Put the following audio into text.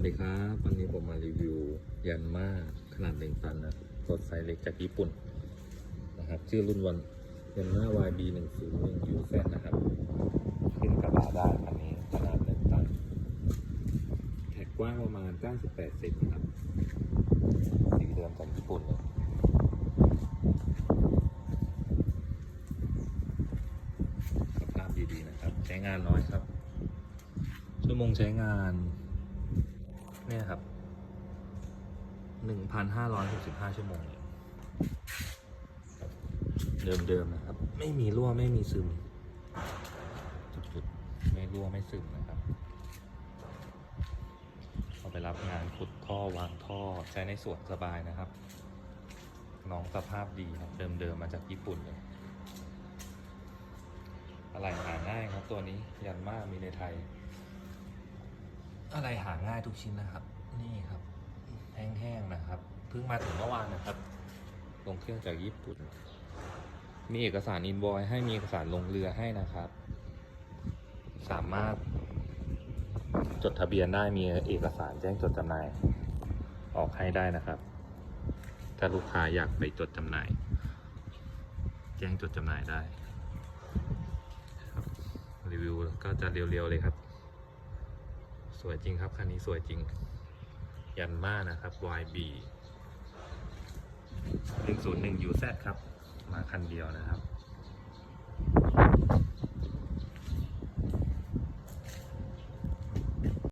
วัสดีครับ วันนี้ผมมารีวิวยันมาขนาดหนึ่งตันนะรถไซส์เล็กจากญี่ปุ่นนะครับชื่อรุ่นวันยันมา YB 1 0 1 UZ นะครับ ขึ้นกระบะได้คันนี้ขนาดหนึ่งตันแท็กกว้างประมาณ 98เซนครับสีเดิมจากญี่ปุ่นเลยสภาพดีๆนะครับ ใช้งานน้อยครับชั่วโมงใช้งาน เนี่ยครับหนึ่งพันห้าร้อยหกสิบห้าชั่วโมงเดิมๆนะครับ ไม่มีรั่วไม่มีซึม จุดๆไม่รั่วไม่ซึมนะครับเอาไปรับงานขุดท่อวางท่อใช้ในสวนสบายนะครับ น้องสภาพดีครับเดิมๆมาจากญี่ปุ่นเลยอะไรหาง่ายครับตัวนี้ยันมากมีในไทย อะไรหาง่ายทุกชิ้นนะครับ นี่ครับแห้งๆนะครับ เพิ่งมาถึงเมื่อวานนะครับ ลงเครื่องจากญี่ปุ่น มีเอกสารอินบอยให้มีเอกสารลงเรือให้นะครับ สามารถ จดทะเบียนได้มีเอกสารแจ้งจดจำหน่าย ออกให้ได้นะครับ ถ้าลูกค้าอยากไปจดจำหน่าย แจ้งจดจำหน่ายได้รีวิวก็จะเรียวๆเลยครับ สวยจริงครับคันนี้สวยจริง ยันมานะครับ YB 101 UZ ครับ มาคันเดียวนะครับ